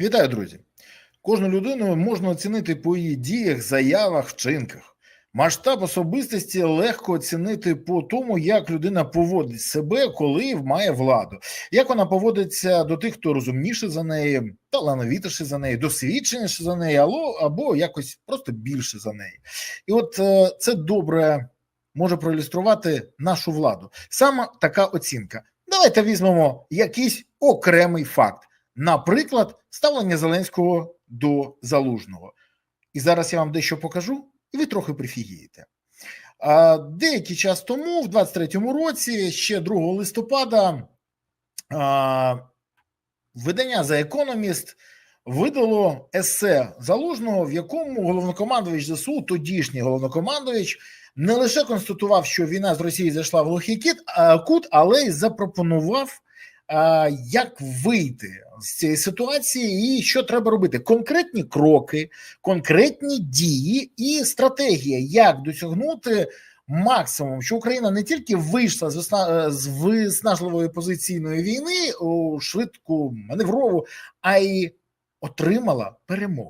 Вітаю, друзі! Кожну людину можна оцінити по її діях, заявах, вчинках. Масштаб особистості легко оцінити по тому, як людина поводить себе, коли має владу, як вона поводиться до тих, хто розумніше за неї, талановітіше за неї, досвідченіше за неї, або, якось просто більше за неї. І от е, це добре може проілюструвати нашу владу. Саме така оцінка. Давайте візьмемо якийсь окремий факт. Наприклад, ставлення Зеленського до залужного. І зараз я вам дещо покажу, і ви трохи прифігієте. Деякий час тому, в 23-му році, ще 2 листопада, видання The Economist видало есе залужного, в якому головнокомандувач ЗСУ, тодішній головнокомандувач, не лише констатував, що війна з Росією зайшла в глухий кіт, кут, але й запропонував як вийти з цієї ситуації, і що треба робити? Конкретні кроки, конкретні дії і стратегія, як досягнути максимум, що Україна не тільки вийшла з, висна... з виснажливої позиційної війни у швидку маневрову, а й отримала перемогу.